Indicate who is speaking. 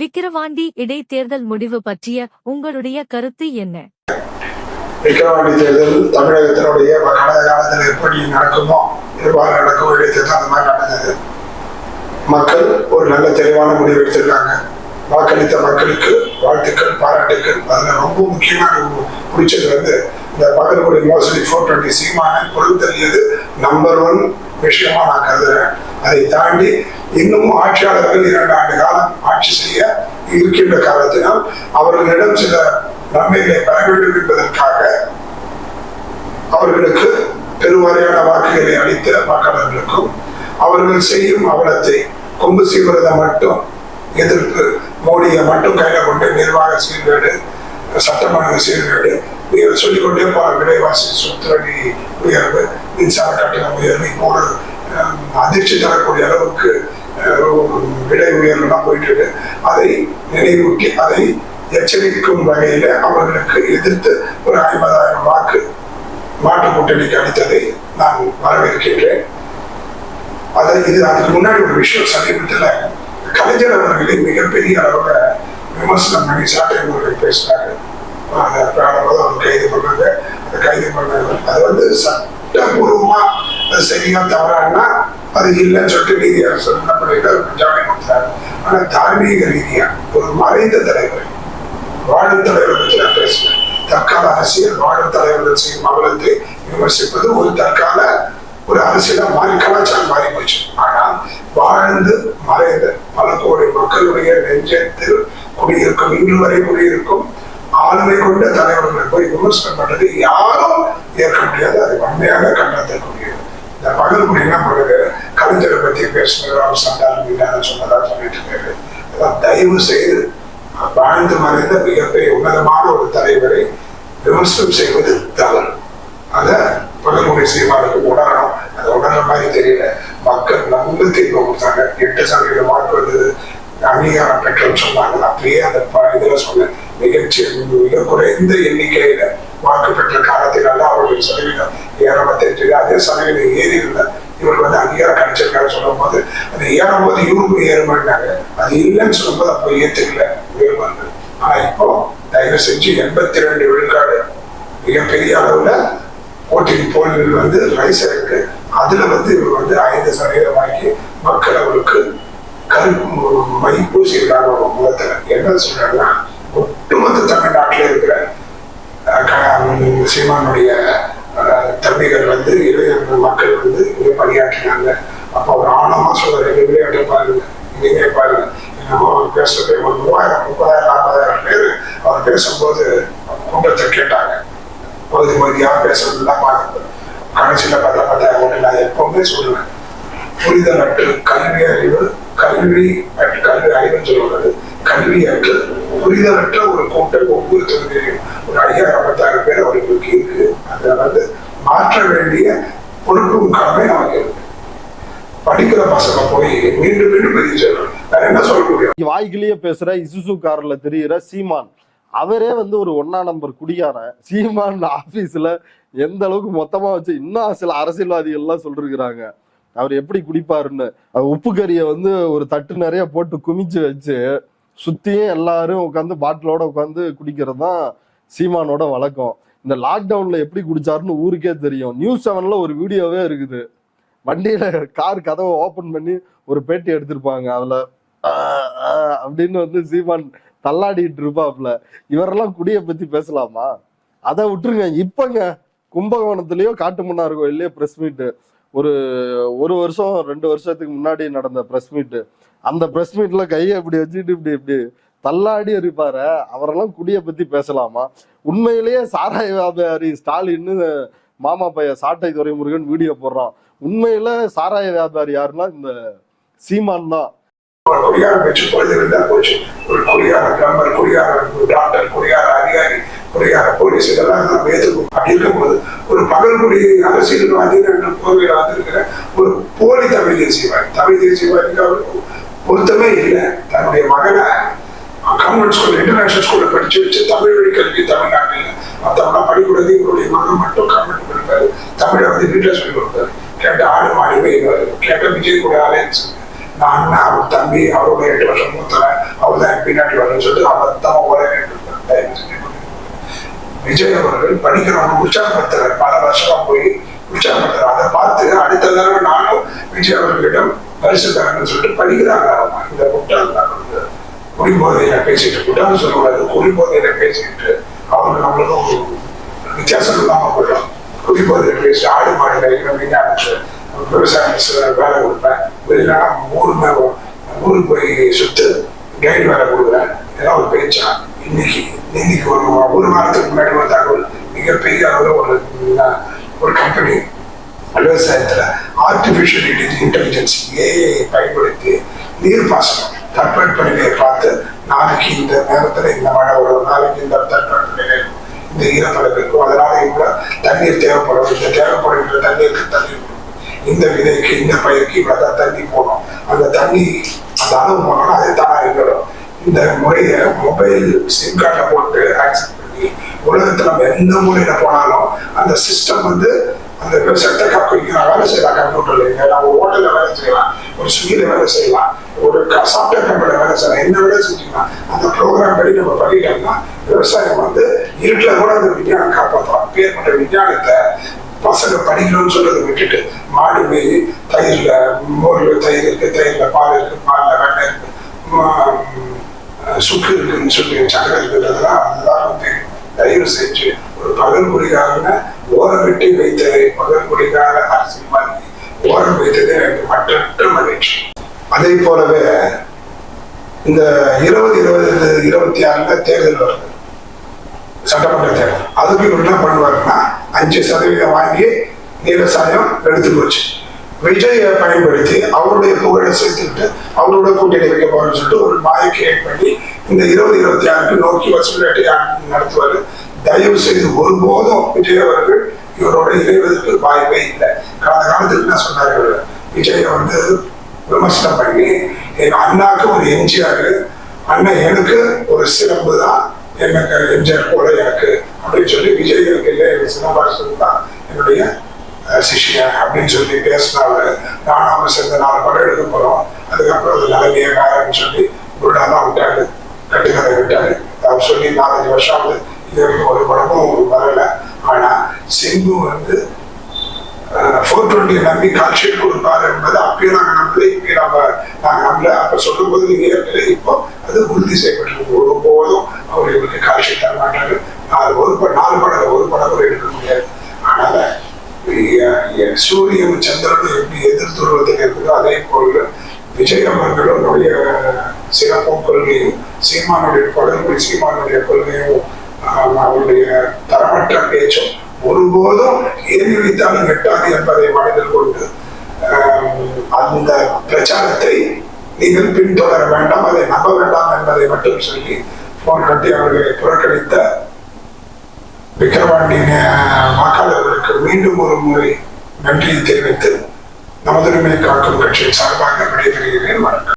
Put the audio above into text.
Speaker 1: விக்கிரவாண்டி இடைத்தேர்தல் முடிவு பற்றிய உங்களுடைய கருத்து என்ன?
Speaker 2: விக்கிரவாண்டி தேர்தல் தமிழகத்தினுடைய கடந்த காலத்தில் எப்படி நடக்குமோ எவ்வாறு நடக்கும் இடைத்தேர்தல் அந்த மாதிரி நடந்தது. மக்கள் ஒரு நல்ல தெளிவான முடிவு எடுத்திருக்காங்க. வாக்களித்த மக்களுக்கு வாழ்த்துக்கள் பாராட்டுக்கள். அதுல ரொம்ப முக்கியமான பிடிச்சது வந்து இந்த பகல்குடி மோசடி ஃபோர் டுவெண்ட்டி சீமான பொறுத்தறியது நம்பர் ஒன் விஷயமா நான் கருதுறேன். அதை தாண்டி இன்னமும் ஆட்சியாளர்கள் இரண்டு ஆண்டு காலம் ஆட்சி செய்ய இருக்கின்ற காலத்தினால் அவர்களிடம் சில நன்மைகளை பெற வேண்டும் என்பதற்காக அவர்களுக்கு பெருவாரியான வாக்குகளை அளித்த வாக்காளர்களுக்கும் அவர்கள் செய்யும் அவலத்தை கொம்பு செய்வதை மட்டும் எதிர்ப்பு மோடியை மட்டும் கையில கொண்டு நிர்வாக சீர்கேடு சட்டமன்ற சீர்கேடு சொல்லிக்கொண்டே போற விலைவாசி சொத்துரடி உயர்வு மின்சார கட்டண உயர்வு இப்போ ஒரு அதிர்ச்சி தரக்கூடிய அளவுக்கு விலை உயர்வுலாம் போயிட்டு இருக்கு அதை நினைவூட்டி அதை எச்சரிக்கும் வகையில அவர்களுக்கு எதிர்த்து ஒரு ஐம்பதாயிரம் வாக்கு மாட்டு கூட்டணிக்கு அளித்ததை நான் வரவேற்கின்றேன். அதை இது அதுக்கு முன்னாடி ஒரு விஷயம் சமீபத்தில் கலைஞர் அவர்களை மிகப்பெரிய அளவில் விமர்சனம் பண்ணி சாட்டை அவர்கள் பேசினாங்க அந்த அவங்க கைது பண்ணாங்க. கைது பண்ணாங்க. அது வந்து சட்டபூர்வமாக சரியா தவறான்னா அது இல்லைன்னு சொல்லிட்டு நீதியரசர் என்ன பண்ணிட்டு ஜாமீன் கொடுத்தாரு. ஆனா தார்மீக ரீதியா ஒரு மறைந்த தலைவர் வாழும் தலைவர் பற்றி நான் பேசுவேன் தற்கால அரசியல் வாழும் தலைவர்கள் செய்யும் அவலத்தை விமர்சிப்பது ஒரு தற்கால ஒரு அரசியலா மாறி கலாச்சாரம் மாறி போச்சு. ஆனால் வாழ்ந்து மறைந்த பல கோடி மக்களுடைய நெஞ்சத்தில் குடியிருக்கும் இன்று வரை குடியிருக்கும் ஆளுமை கொண்ட தலைவர்களை போய் விமர்சனம் பண்றது யாரும் ஏற்க முடியாது. அது வன்மையாக கண்டத்திற்குரியது இந்த பகல்குடி என்ன பண்ணுது கலைஞரை பத்தி பேசுனது அவர் சண்டாரம் இல்லைன்னு சொன்னதா சொல்லிட்டு இருக்காரு அதான் தயவு செய்து வாழ்ந்து மறைந்த மிகப்பெரிய உன்னதமான ஒரு தலைவரை விமர்சனம் செய்வது தவறு அத பகல்முறை செய்வாருக்கு உணரணும் அது உணர்ற மாதிரி தெரியல மக்கள் நல்ல தீர்வு கொடுத்தாங்க எட்டு சதவீதம் மார்க் வந்தது அங்கீகாரம் பெற்றோம் சொன்னாங்க அப்படியே அந்த இதில் சொன்ன சொன்னேன் மிகச்சி மிக குறைந்த எண்ணிக்கையில வாக்கு பெற்ற காலத்தினால அவருடைய சதவீதம் ஏறப்பட்டு அதே சதவீதம் ஏறி இருந்த இவர் வந்து ஏற கிடைச்சிருக்காரு சொல்லும் போது அது ஏறும் போது இவருக்கும் ஏறுமாட்டாங்க அது இல்லைன்னு சொல்லும்போது அப்போ ஏற்றுக்கல உயர்வாங்க ஆனா இப்போ தயவு செஞ்சு எண்பத்தி ரெண்டு விழுக்காடு மிகப்பெரிய அளவுல ஓட்டிங் போல் வந்து ரைஸ் இருக்கு. அதுல வந்து இவர் வந்து ஐந்து சதவீதம் வாங்கி மக்கள் அவருக்கு கருப்பு மை பூசியிருக்காங்க அவங்க முகத்துல. என்ன சொல்றாங்கன்னா ஒட்டுமொத்த தமிழ்நாட்டில் இருக்கிற க- சீமானுடைய தம்பிகள் வந்து இளைய மக்கள் வந்து இங்கே பணியாற்றினாங்க. அப்போ அவர் ஆழமா சொல்ற விளையாட்டு பாருங்க இங்கே பாருங்க. என்னமோ அவர் பேசுறது ஒரு மூவாயிரம் முப்பதாயிரம் நாற்பதாயிரம் பேர் அவர் பேசும்போது கூட்டத்தை கேட்டாங்க. பகுதி பகுதியாக பேசுறதுலாம் பார்க்குது கடைசியில் பார்த்தா பார்த்தா ஒன்று நான் எப்பவுமே சொல்லுவேன் புரிதல் அற்று கல்வி அறிவு கல்வி அற்று கல்வி அறிவுன்னு சொல்லுவது கல்வி அற்று புரிதல் ஒரு கூட்டம் ஒவ்வொரு தொகுதியிலும் ஒரு ஐயாயிரம் பத்தாயிரம் பேர் அவர்களுக்கு இருக்கு. அதை வந்து மாற்ற வேண்டிய பொறுப்பும் கடமை நமக்கு இருக்கு. படிக்கிற பசங்க போய் மீண்டும் மீண்டும் பதிவு வேற என்ன சொல்ல முடியும்?
Speaker 3: வாய்க்கிலேயே பேசுற இசுசு கார்ல தெரியுற சீமான். அவரே வந்து ஒரு ஒன்னா நம்பர் குடியாரன் சீமான் ஆபீஸ்ல எந்த அளவுக்கு மொத்தமா வச்சு இன்னும் சில அரசியல்வாதிகள் எல்லாம் சொல்லிருக்கிறாங்க. அவர் எப்படி குடிப்பாருன்னு. அது உப்பு கறியை வந்து ஒரு தட்டு நிறைய போட்டு குமிச்சு வச்சு சுத்தியும் எல்லாரும் உட்காந்து பாட்டிலோட உட்காந்து குடிக்கிறது தான் சீமானோட வழக்கம். இந்த லாக்டவுன்ல எப்படி குடிச்சாருன்னு ஊருக்கே தெரியும். நியூஸ் செவன்ல ஒரு வீடியோவே இருக்குது. வண்டியில கார் கதவை ஓபன் பண்ணி ஒரு பேட்டி எடுத்திருப்பாங்க. அதுல அப்படின்னு வந்து சீமான் தள்ளாடிட்டு இருப்பாப்ல. இவரெல்லாம் குடியை பத்தி பேசலாமா? அதை விட்டுருங்க. இப்பங்க கும்பகோணத்துலயோ காட்டுமன்னார் கோயில்லயோ பிரஸ் மீட் ஒரு ஒரு வருஷம் ரெண்டு வருஷத்துக்கு முன்னாடி நடந்த பிரஸ் மீட் அந்த பிரஸ் மீட்ல கையை இப்படி வச்சுட்டு இப்படி இப்படி தள்ளாடி இருப்பாரு அவரெல்லாம் குடியை பத்தி பேசலாமா? உண்மையிலேயே சாராய வியாபாரி ஸ்டாலின்னு மாமா பையன் சாட்டை துறைமுருகன் வீடியோ போடுறான். உண்மையில சாராய வியாபாரி யாருன்னா இந்த சீமான் தான்.
Speaker 2: கொடியாரம் வச்சு பொழுது இருந்தா போச்சு. ஒரு குடியார பிளம்பர் குடியார டாக்டர் கொடியார அதிகாரி கொடியார போலீஸ் இதெல்லாம் நம்ம ஏற்றுக்கும் அப்படி இருக்கும்போது ஒரு பகல்குடி அரசியல்வாதி என்ற கோவில் வந்திருக்கிற ஒரு போலி தமிழ் தேசியவாதி தமிழ் தேசியவாதிக்கு அவருக்கு பொருத்தமே இல்லை. தன்னுடைய மகனை கான்வென்ட் ஸ்கூல் இன்டர்நேஷனல் ஸ்கூல்ல படிச்சு வச்சு தமிழ் வழி கல்வி தமிழ்நாட்டில் மற்றவங்க படிக்கூடாது இவருடைய மகன் மட்டும் கான்வென்ட் கொடுப்பாரு தமிழை வந்து வீட்டில் சொல்லி கொடுத்தாரு கேட்ட ஆடு மாடி போயிடுவாரு கேட்ட விஜய் கூட அலையன்ஸ் நான் அவர் தம்பி அவரோட எட்டு வருஷம் மூத்தவன். அவர் தான் பின்னாடி வரணும்னு சொல்லிட்டு அபத்தமா உலக விஜய் அவர்கள் படிக்கிறவங்க உற்சாகப்படுத்துறாரு. பல வருஷமா போய் உற்சாகப்படுத்துறாரு. அதை பார்த்து அடுத்த தடவை நானும் விஜய் அவர்களிடம் பரிசு தரணும்னு சொல்லிட்டு படிக்கிறாங்க. இந்த முட்டாள் குடிபோதையில பேசிட்டு முட்டாள் சொல்லக்கூடாது குடிபோதையில பேசிக்கிட்டு அவங்க நம்மளுக்கு வித்தியாசம் இல்லாம போயிடும் குடிபோதையில பேசி ஆடு மாடு கைக்கிற விவசாயம் விவசாய வேலை கொடுப்பேன். இல்லைன்னா ஊர் மேல ஊருக்கு போய் சுத்து கைடு வேலை கொடுக்குறேன். ஏதாவது ஒரு பேச்சா? இன்னைக்கு இன்னைக்கு ஒரு ஒரு வாரத்துக்கு முன்னாடி ஒரு தகவல். மிகப்பெரிய அளவில் ஒரு ஒரு கம்பெனி விவசாயத்துல ஆர்டிபிஷியல் இன்டெலிஜென்ஸ் ஏஐ பயன்படுத்தி நீர் பாசனம் பார்த்து நாளைக்கு இந்த நேரத்துல இந்த மழை வரும் நாளைக்கு இந்த தட்பவெப்பநிலை இருக்கும். இந்த ஈரப்பதம் இருக்கும் அதனால இவ்வளவு தண்ணீர் தேவைப்படும். இந்த தேவைப்படுகின்ற தண்ணீருக்கு தண்ணீர் இந்த விதைக்கு இந்த பயிருக்கு இவ்வளவுதான் தண்ணி போகணும். அந்த தண்ணி அந்த அளவு போனோம்னா அதை தான் இருக்கணும் இந்த முறையை மொபைல் சிம் கார்டை போட்டு ஆக்சஸ் பண்ணி உலகத்துல நம்ம எந்த மூலையில போனாலும் அந்த சிஸ்டம் வந்து அந்த விவசாயத்தை கற்பிக்கலாம் வேலை செய்யலாம் கம்ப்யூட்டர்ல இங்க நம்ம ஒரு ஹோட்டல்ல வேலை செய்யலாம் ஒரு ஸ்விக்கில வேலை செய்யலாம். ஒரு சாஃப்ட்வேர் கம்பெனில வேலை செய்யலாம் என்ன வேலை செஞ்சுக்கலாம் அந்த ப்ரோக்ராம் படி நம்ம பண்ணிட்டோம்னா விவசாயம் வந்து இருட்டில் கூட அந்த விஞ்ஞானம் காப்பாற்றலாம் பேர் பண்ற விஞ்ஞானத்தை பசங்க படிக்கணும்னு சொல்றதை விட்டுட்டு மாடு போய் தயிர்ல மோர்ல தயிர் இருக்கு தயிர்ல பால் இருக்கு பால்ல வெண்ணெய் இருக்கு சுக்கு இருக்குன்னு சொல்லி சக்கரை இருக்குன்றதெல்லாம் அதெல்லாம் வந்து தயவு செஞ்சு ஒரு பகல் குடிகாரன ஓரம் வெட்டி வைத்ததை பகல் குடிகார அரசியல்வாதி ஓரம் வைத்ததே எனக்கு மற்ற மகிழ்ச்சி. அதே போலவே இந்த இருபது இருபது இருபத்தி ஆறுல தேர்தல் வருது. சட்டமன்ற தேர்தல். அதுக்கு இவர் என்ன பண்ணுவாருன்னா அஞ்சு சதவீதம் வாங்கி விவசாயம் எடுத்து போச்சு. விஜயை பயன்படுத்தி அவருடைய புகழை சேர்த்துக்கிட்டு அவரோட கூட்டணி வைக்க போறேன்னு சொல்லிட்டு ஒரு மாயை கிரியேட் பண்ணி இந்த இருபது இருபத்தி ஆறுக்கு நோக்கி வசூலாட்டி நடத்துவார். தயவு செய்து ஒருபோதும் விஜய் அவர்கள் இவரோட இணைவதற்கு வாய்ப்பே இல்லை. கடந்த காலத்துக்கு என்ன சொன்னார் இவர்? விஜயை வந்து விமர்சனம் பண்ணி எங்க அண்ணாக்கு ஒரு எம்ஜிஆர் அண்ணன் எனக்கு ஒரு சிறப்பு தான் எனக்கு எம்ஜிஆர் போல எனக்கு அப்படின்னு சொல்லி விஜய் எனக்கு இல்லை எனக்கு சிலம்பாசன் தான் என்னுடைய அஹ், சிஷ்யன் அப்படின்னு சொல்லி பேசினாரு. நானும் அவர் சேர்ந்து நாலு படம் எடுக்க போறோம். அதுக்கப்புறம் அது நல்ல சொல்லி குருடாதான் விட்டாரு. கட்டுக்கதை விட்டாரு. அவர் சொல்லி நாலஞ்சு வருஷம் ஆகுது இது வரைக்கும் ஒரு படமும் வரல. ஆனா சிம்பு வந்து ஃபோர் டுவெண்ட்டி நம்பி கால் கொடுப்பார் கொடுப்பாரு என்பது அப்பயும் நம்ம அப்ப சொல்லும் போது நீங்க ஏற்கனவே இப்போ அது உறுதி செய்யப்பட்டிருக்கு ஒருபோதும் அவர் இவருக்கு காட்சி தர மாட்டாரு. அது ஒரு படம் நாலு படம் ஒரு படம் கூட எடுக்க முடியாது. அதனால சூரியன் சந்திரனும் எப்படி எதிர் இருக்குதோ அதே போல விஜய் அவர்களுடைய சிறப்பும் கொள்கையும் சீமானுடைய கொடல்குடி சீமானுடைய கொள்கையும் ஆஹ், அவருடைய தரமற்ற பேச்சும் ஒருபோதும் ஏன் வைத்தாலும் எட்டாது என்பதை மனதில் கொண்டு அந்த பிரச்சாரத்தை நீங்கள் பின்தொடர வேண்டாம் அதை நம்ப வேண்டாம் என்பதை மட்டும் சொல்லி போன் கட்டி அவர்களை புறக்கணித்த விக்கிரவாண்டி வாக்காளர்களுக்கு மீண்டும் ஒரு முறை நன்றியை தெரிவித்து நமதுரிமை காக்கும் கட்சியின் சார்பாக விடைபெறுகிறேன். வணக்கம்.